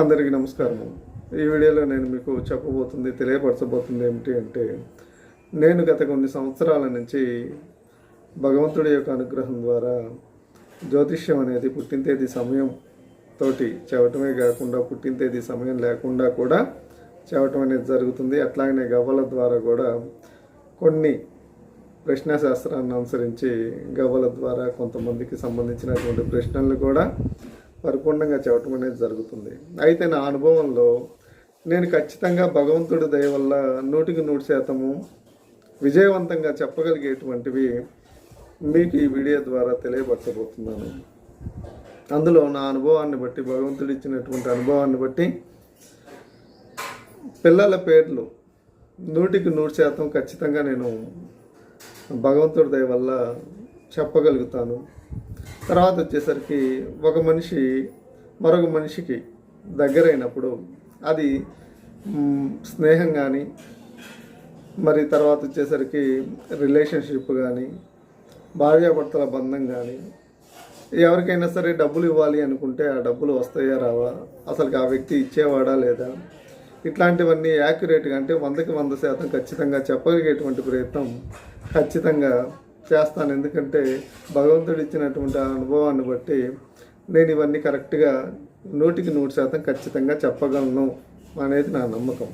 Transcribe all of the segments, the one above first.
అందరికీ నమస్కారం. ఈ వీడియోలో నేను మీకు చెప్పబోతుంది తెలియపరచబోతుంది ఏమిటి అంటే నేను గత కొన్ని సంవత్సరాల నుంచి భగవంతుడి యొక్క అనుగ్రహం ద్వారా జ్యోతిష్యం అనేది పుట్టిన తేదీ సమయం తోటి చెవటమే కాకుండా పుట్టిన తేదీ సమయం లేకుండా కూడా చెవటం అనేది జరుగుతుంది. అట్లాగనే గవ్వల ద్వారా కూడా కొన్ని ప్రశ్నాశాస్త్రాన్ని అనుసరించి గవ్వల ద్వారా కొంతమందికి సంబంధించినటువంటి ప్రశ్నలు కూడా పరిపూర్ణంగా చెప్పటం అనేది జరుగుతుంది. అయితే నా అనుభవంలో నేను ఖచ్చితంగా భగవంతుడి దయ వల్ల నూటికి నూరు శాతము విజయవంతంగా చెప్పగలిగేటువంటివి మీకు ఈ వీడియో ద్వారా తెలియపరచబోతున్నాను. అందులో నా అనుభవాన్ని బట్టి భగవంతుడు ఇచ్చినటువంటి అనుభవాన్ని బట్టి పిల్లల పేర్లు నూటికి నూరు శాతం ఖచ్చితంగా నేను భగవంతుడి దయ వల్ల చెప్పగలుగుతాను. తర్వాత వచ్చేసరికి ఒక మనిషి మరొక మనిషికి దగ్గరైనప్పుడు అది స్నేహం కానీ మరి తర్వాత వచ్చేసరికి రిలేషన్షిప్ కానీ భార్యాభర్తల బంధం కానీ ఎవరికైనా సరే డబ్బులు ఇవ్వాలి అనుకుంటే ఆ డబ్బులు వస్తాయా రావా అసలు ఆ వ్యక్తి ఇచ్చేవాడా లేదా ఇట్లాంటివన్నీ యాక్యురేట్గా అంటే వందకి వంద శాతం ఖచ్చితంగా చెప్పగలిగేటువంటి ప్రయత్నం ఖచ్చితంగా చేస్తాను. ఎందుకంటే భగవంతుడు ఇచ్చినటువంటి అనుభవాన్ని బట్టి నేను ఇవన్నీ కరెక్ట్గా నూటికి నూరు శాతం ఖచ్చితంగా చెప్పగలను అనేది నా నమ్మకం.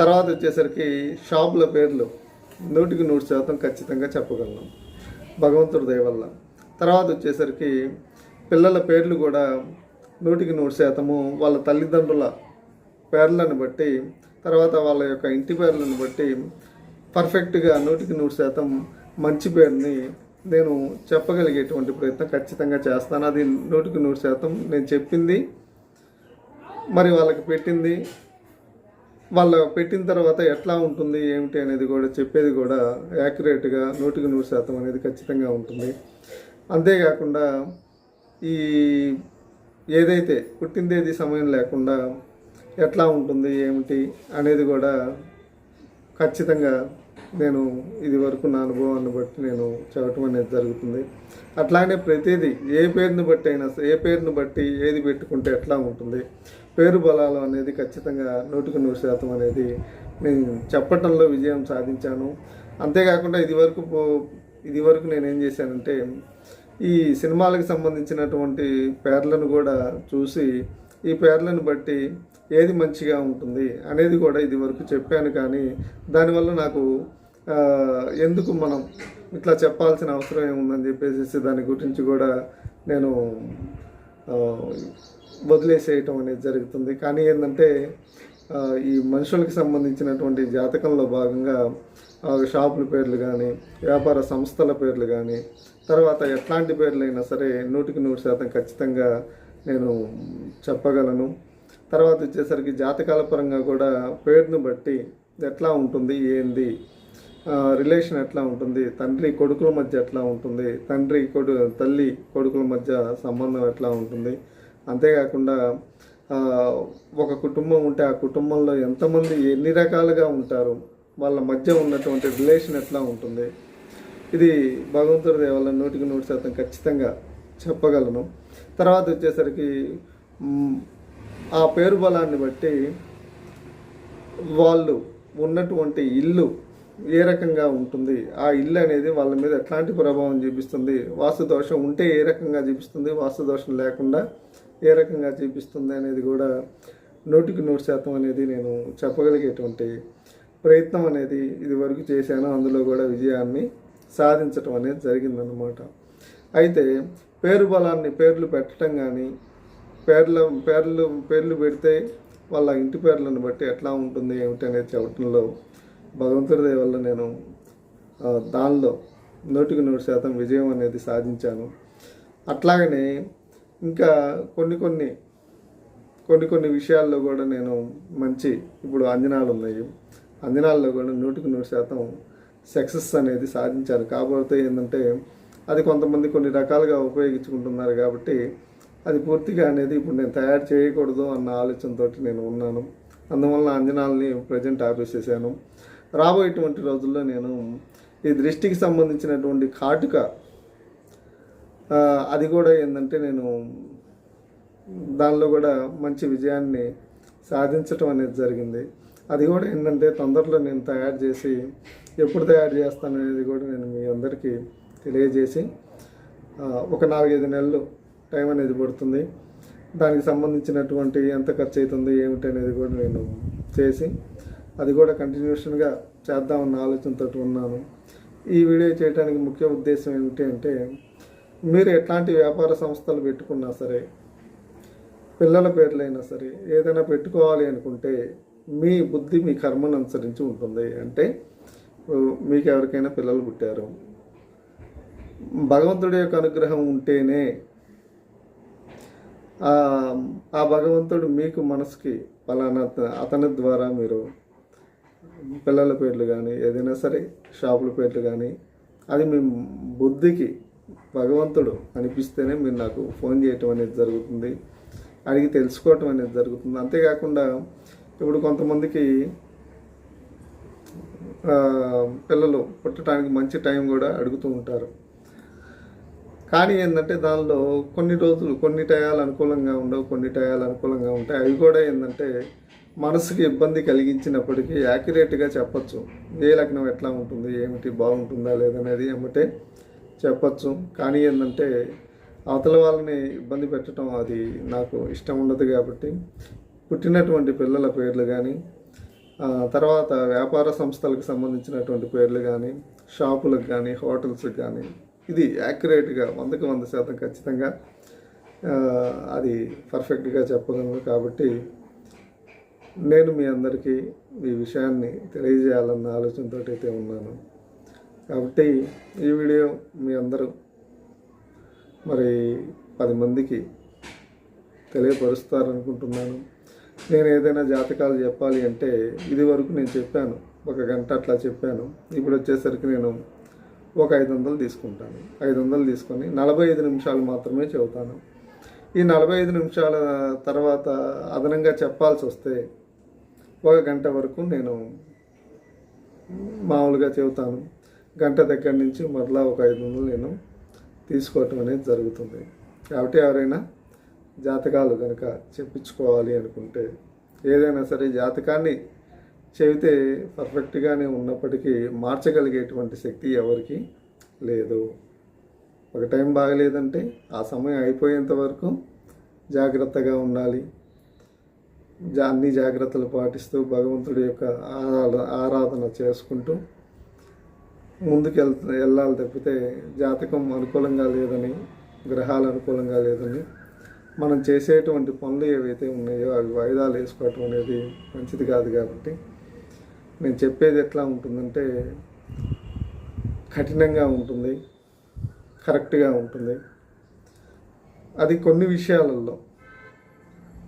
తర్వాత వచ్చేసరికి షాపుల పేర్లు నూటికి నూరు శాతం ఖచ్చితంగా చెప్పగలను భగవంతుడి దయవల్ల తర్వాత వచ్చేసరికి పిల్లల పేర్లు కూడా నూటికి నూరు శాతము వాళ్ళ తల్లిదండ్రుల పేర్లను బట్టి తర్వాత వాళ్ళ యొక్క ఇంటి పేర్లను బట్టి పర్ఫెక్ట్గా నూటికి నూరు శాతం మంచి పేరుని నేను చెప్పగలిగేటువంటి ప్రయత్నం ఖచ్చితంగా చేస్తాను. అది నూటికి నూరు శాతం నేను చెప్పింది. మరి వాళ్ళకి పెట్టింది. వాళ్ళ పెట్టిన తర్వాత ఎట్లా ఉంటుంది ఏమిటి అనేది కూడా చెప్పేది కూడా యాక్యురేట్గా నూటికి నూరు శాతం అనేది ఖచ్చితంగా ఉంటుంది. అంతేకాకుండా ఈ ఏదైతే పుట్టిందేది సమయం లేకుండా ఎట్లా ఉంటుంది ఏమిటి అనేది కూడా ఖచ్చితంగా నేను ఇది వరకు నా అనుభవాన్ని బట్టి నేను చెప్పటం అనేది జరుగుతుంది. అట్లానే ప్రతిదీ ఏ పేరుని బట్టి అయినా ఏ పేరుని బట్టి ఏది పెట్టుకుంటే ఎట్లా ఉంటుంది. పేరు బలాలు అనేది ఖచ్చితంగా నూటికి నూరు శాతం అనేది నేను చెప్పటంలో విజయం సాధించాను. అంతేకాకుండా ఇది వరకు పో- ఇది వరకు నేను ఏం చేశానంటే ఈ సినిమాలకు సంబంధించినటువంటి పేర్లను కూడా చూసి ఈ పేర్లను బట్టి ఏది మంచిగా ఉంటుంది అనేది కూడా ఇది వరకు చెప్పాను. కానీ దానివల్ల నాకు ఎందుకు మనం ఇట్లా చెప్పాల్సిన అవసరం ఏముందని చెప్పేసి దాని గురించి కూడా నేను వదిలేసేయటం అనేది జరుగుతుంది. కానీ ఏంటంటే ఈ మనుషులకు సంబంధించినటువంటి జాతకంలో భాగంగా ఆ, షాపుల పేర్లు కానీ వ్యాపార సంస్థల పేర్లు కానీ తర్వాత ఎట్లాంటి పేర్లైనా సరే నూటికి నూరు శాతం ఖచ్చితంగా నేను చెప్పగలను. తర్వాత వచ్చేసరికి జాతకాల పరంగా కూడా పేరును బట్టి ఎట్లా ఉంటుంది ఏంది రిలేషన్ ఎట్లా ఉంటుంది? తండ్రి కొడుకుల మధ్య ఎట్లా ఉంటుంది? తండ్రి కొడు తల్లి కొడుకుల మధ్య సంబంధం ఎట్లా ఉంటుంది? అంతేకాకుండా ఒక కుటుంబం ఉంటే ఆ కుటుంబంలో ఎంతమంది ఎన్ని రకాలుగా ఉంటారు? వాళ్ళ మధ్య ఉన్నటువంటి రిలేషన్ ఎట్లా ఉంటుంది? ఇది భగవంతుడి దయ నూటికి నూరు శాతం ఖచ్చితంగా చెప్పగలను. తర్వాత వచ్చేసరికి ఆ పేరు బలాన్ని బట్టి వాళ్ళు ఉన్నటువంటి ఇల్లు ఏ రకంగా ఉంటుంది? ఆ ఇల్లు అనేది వాళ్ళ మీద ఎట్లాంటి ప్రభావం చూపిస్తుంది? వాస్తు దోషం ఉంటే ఏ రకంగా చూపిస్తుంది? వాస్తు దోషం లేకుండా ఏ రకంగా చూపిస్తుంది అనేది కూడా నూటికి నూరు శాతం అనేది నేను చెప్పగలిగేటువంటి ప్రయత్నం అనేది ఇది వరకు చేశాను. అందులో కూడా విజయాన్ని సాధించటం అనేది జరిగిందనమాట అయితే పేరు బలాన్ని పేర్లు పెట్టడం కానీ పేర్ల పేర్లు పేర్లు పెడితే వాళ్ళ ఇంటి పేర్లను బట్టి ఎట్లా ఉంటుంది? ఏమిటి అనేది చెప్పడంలో భగవంతుడి దయ వల్ల నేను దానిలో నూటికి నూరు శాతం విజయం అనేది సాధించాను. అట్లాగనే ఇంకా కొన్ని కొన్ని కొన్ని కొన్ని విషయాల్లో కూడా నేను మంచి ఇప్పుడు అంజనాలు ఉన్నాయి. అంజనాల్లో కూడా నూటికి నూరు శాతం సక్సెస్ అనేది సాధించాను. కాకపోతే ఏంటంటే అది కొంతమంది కొన్ని రకాలుగా ఉపయోగించుకుంటున్నారు కాబట్టి అది పూర్తిగా అనేది ఇప్పుడు నేను తయారు చేయకూడదు అన్న ఆలోచనతో నేను ఉన్నాను. అందువల్ల అంజనాల్ని ప్రజెంట్ ఆపేసేసాను. రాబోయేటువంటి రోజుల్లో నేను ఈ దృష్టికి సంబంధించినటువంటి కాటుక అది కూడా ఏంటంటే నేను దానిలో కూడా మంచి విజయాన్ని సాధించటం అనేది జరిగింది. అది కూడా ఏంటంటే తొందరలో నేను తయారు చేసి ఎప్పుడు తయారు చేస్తాను అనేది కూడా నేను మీ అందరికీ తెలియజేసి ఒక నాలుగైదు నెలలు టైం అనేది పడుతుంది. దానికి సంబంధించినటువంటి ఎంత ఖర్చు అవుతుంది ఏమిటి అనేది కూడా నేను చేసి అది కూడా కంటిన్యూషన్గా చేద్దామన్న ఆలోచనతో ఉన్నాను. ఈ వీడియో చేయడానికి ముఖ్య ఉద్దేశం ఏమిటి అంటే మీరు ఎట్లాంటి వ్యాపార సంస్థలు పెట్టుకున్నా సరే పిల్లల పేర్లైనా సరే ఏదైనా పెట్టుకోవాలి అనుకుంటే మీ బుద్ధి మీ కర్మను అనుసరించి ఉంటుంది. అంటే మీకు ఎవరికైనా పిల్లలు పుట్టారు. భగవంతుడి యొక్క అనుగ్రహం ఉంటేనే ఆ భగవంతుడు మీకు మనసుకి ఫలానా అతని ద్వారా మీరు పిల్లల పేర్లు కానీ ఏదైనా సరే షాపుల పేర్లు కానీ అది మీ బుద్ధికి భగవంతుడు అనిపిస్తేనే మీరు నాకు ఫోన్ చేయటం అనేది జరుగుతుంది అడిగి తెలుసుకోవటం అనేది జరుగుతుంది. అంతేకాకుండా ఇప్పుడు కొంతమందికి పిల్లలు పుట్టడానికి మంచి టైం కూడా అడుగుతూ ఉంటారు. కానీ ఏంటంటే దానిలో కొన్ని రోజులు కొన్ని టయాలు అనుకూలంగా ఉండవు కొన్ని టయాలు అనుకూలంగా ఉంటాయి. అవి కూడా ఏంటంటే మనసుకి ఇబ్బంది కలిగించినప్పటికీ యాక్యురేట్గా చెప్పచ్చు. ఏ లగ్నం ఎట్లా ఉంటుంది ఏమిటి బాగుంటుందా లేదనేది ఏమిటే చెప్పచ్చు. కానీ ఏంటంటే అవతల వాళ్ళని ఇబ్బంది పెట్టడం అది నాకు ఇష్టం ఉండదు కాబట్టి పుట్టినటువంటి పిల్లల పేర్లు కానీ తర్వాత వ్యాపార సంస్థలకు సంబంధించినటువంటి పేర్లు కానీ షాపులకు కానీ హోటల్స్కి కానీ ఇది యాక్యురేట్గా వందకు వంద శాతం ఖచ్చితంగా అది పర్ఫెక్ట్గా చెప్పగలను కాబట్టి నేను మీ అందరికీ ఈ విషయాన్ని తెలియజేయాలన్న ఆలోచనతో అయితే ఉన్నాను. కాబట్టి ఈ వీడియో మీ అందరూ మరి పది మందికి తెలియపరుస్తారనుకుంటున్నాను. నేను ఏదైనా జాతకాలు చెప్పాలి అంటే ఇది వరకు నేను చెప్పాను. ఒక గంట అట్లా చెప్పాను. ఇప్పుడు వచ్చేసరికి నేను ఒక ఐదు వందలు తీసుకుంటాను. ఐదు వందలు తీసుకొని నలభై ఐదు నిమిషాలు మాత్రమే చెబుతాను. ఈ నలభై ఐదు నిమిషాల తర్వాత అదనంగా చెప్పాల్సి వస్తే ఒక గంట వరకు నేను మామూలుగా చెబుతాను. గంట దగ్గర నుంచి మరలా ఒక ఐదు వందలు నేను తీసుకోవటం అనేది జరుగుతుంది. కాబట్టి ఎవరైనా జాతకాలు కనుక చెప్పించుకోవాలి అనుకుంటే ఏదైనా సరే జాతకాన్ని చెబితే పర్ఫెక్ట్గానే ఉన్నప్పటికీ మార్చగలిగేటువంటి శక్తి ఎవరికి లేదు. ఒక టైం బాగలేదంటే ఆ సమయం అయిపోయేంత వరకు జాగ్రత్తగా ఉండాలి. అన్ని జాగ్రత్తలు పాటిస్తూ భగవంతుడి యొక్క ఆరాధన ఆరాధన చేసుకుంటూ ముందుకు వెళ్ వెళ్ళాలి తప్పితే జాతకం అనుకూలంగా లేదని గ్రహాలు అనుకూలంగా లేదని మనం చేసేటువంటి పనులు ఏవైతే ఉన్నాయో అవి వాయిదాలు వేసుకోవటం అనేది మంచిది కాదు కాబట్టి నేను చెప్పేది ఎట్లా ఉంటుందంటే కఠినంగా ఉంటుంది కరెక్ట్గా ఉంటుంది. అది కొన్ని విషయాలలో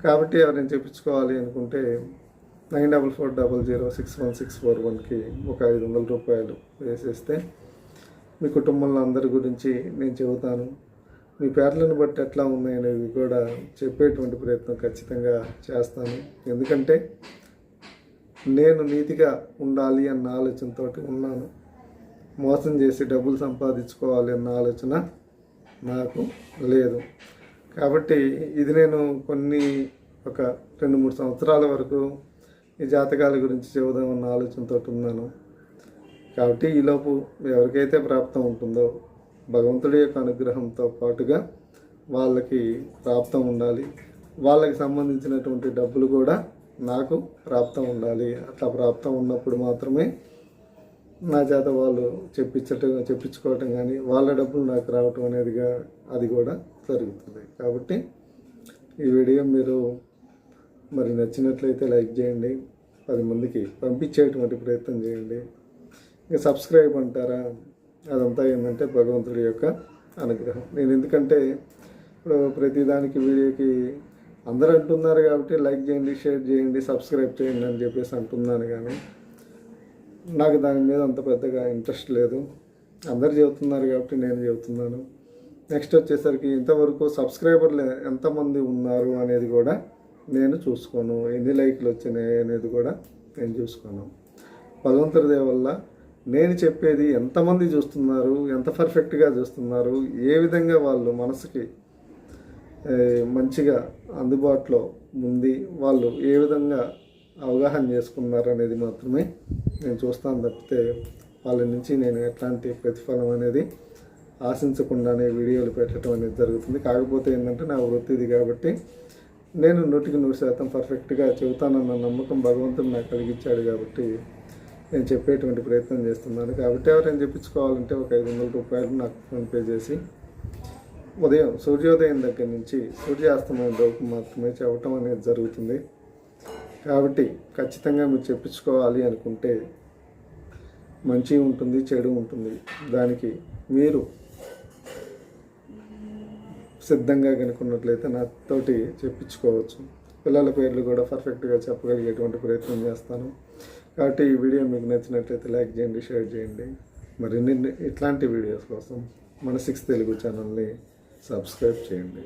కాబట్టి ఎవరైనా చెప్పించుకోవాలి అనుకుంటే nine double four double zero six one six four వన్కి ఒక ఐదు వందల రూపాయలు వేసేస్తే మీ కుటుంబంలో అందరి గురించి నేను చెబుతాను. మీ పేర్లను బట్టి ఎట్లా ఉన్నాయనేవి కూడా చెప్పేటువంటి ప్రయత్నం ఖచ్చితంగా చేస్తాను. ఎందుకంటే నేను నీతిగా ఉండాలి అన్న ఆలోచనతో ఉన్నాను. మోసం చేసి డబ్బులు సంపాదించుకోవాలి అన్న ఆలోచన నాకు లేదు. కాబట్టి ఇది నేను కొన్ని ఒక రెండు మూడు సంవత్సరాల వరకు ఈ జాతకాల గురించి చెబుదామన్న ఆలోచనతో ఉన్నాను. కాబట్టి ఈలోపు ఎవరికైతే ప్రాప్తం ఉంటుందో భగవంతుడి యొక్క అనుగ్రహంతో పాటుగా వాళ్ళకి ప్రాప్తం ఉండాలి. వాళ్ళకి సంబంధించినటువంటి డబ్బులు కూడా నాకు ప్రాప్తం ఉండాలి. అట్లా ప్రాప్తం ఉన్నప్పుడు మాత్రమే నా చేత వాళ్ళు చెప్పించటం చెప్పించుకోవటం కానీ వాళ్ళ డబ్బులు నాకు రావటం అనేదిగా అది కూడా జరుగుతుంది కాబట్టి ఈ వీడియో మీరు మరి నచ్చినట్లయితే లైక్ చేయండి పది మందికి పంపించేటువంటి ప్రయత్నం చేయండి. ఇంకా సబ్స్క్రైబ్ అంటారా? అదంతా ఏంటంటే భగవంతుడి యొక్క అనుగ్రహం. నేను ఎందుకంటే ఇప్పుడు ప్రతిదానికి వీడియోకి అందరూ అంటున్నారు కాబట్టి లైక్ చేయండి షేర్ చేయండి సబ్స్క్రైబ్ చేయండి అని చెప్పేసి అంటున్నాను కానీ నాకు దాని మీద అంత పెద్దగా ఇంట్రెస్ట్ లేదు. అందరు చెబుతున్నారు కాబట్టి నేను చెబుతున్నాను. నెక్స్ట్ వచ్చేసరికి ఇంతవరకు సబ్స్క్రైబర్లు ఎంతమంది ఉన్నారు అనేది కూడా నేను చూసుకోను. ఎన్ని లైక్లు వచ్చినాయి అనేది కూడా నేను చూసుకోను. భగవంతుడి వల్ల నేను చెప్పేది ఎంతమంది చూస్తున్నారు ఎంత పర్ఫెక్ట్గా చూస్తున్నారు ఏ విధంగా వాళ్ళు మనసుకి మంచిగా అందుబాటులో ఉంది వాళ్ళు ఏ విధంగా అవగాహన చేసుకున్నారు అనేది మాత్రమే నేను చూస్తాను తప్పితే వాళ్ళ నుంచి నేను ఎట్లాంటి ప్రతిఫలం అనేది ఆశించకుండానే వీడియోలు పెట్టడం అనేది జరుగుతుంది. కాకపోతే ఏంటంటే నా వృత్తి ఇది కాబట్టి నేను నూటికి నూరు శాతం పర్ఫెక్ట్గా చెబుతానన్న నమ్మకం భగవంతుడు నాకు కలిగించాడు కాబట్టి నేను చెప్పేటువంటి ప్రయత్నం చేస్తున్నాను. కాబట్టి ఎవరైనా చెప్పించుకోవాలంటే ఒక ఐదు వందల రూపాయలు నాకు ఫోన్పే చేసి ఉదయం సూర్యోదయం దగ్గర నుంచి సూర్యాస్తమయం వరకు మాత్రమే చెప్పటం అనేది జరుగుతుంది. కాబట్టి ఖచ్చితంగా మీరు చెప్పించుకోవాలి అనుకుంటే మంచి ఉంటుంది చెడు ఉంటుంది. దానికి మీరు సిద్ధంగా కనుక్కున్నట్లయితే నాతోటి చెప్పించుకోవచ్చు. పిల్లల పేర్లు కూడా పర్ఫెక్ట్గా చెప్పగలిగేటువంటి ప్రయత్నం చేస్తాను. కాబట్టి ఈ వీడియో మీకు నచ్చినట్లయితే లైక్ చేయండి షేర్ చేయండి. మరిన్ని ఇట్లాంటి వీడియోస్ కోసం మన సిక్స్ తెలుగు ఛానల్ని సబ్స్క్రైబ్ చేయండి.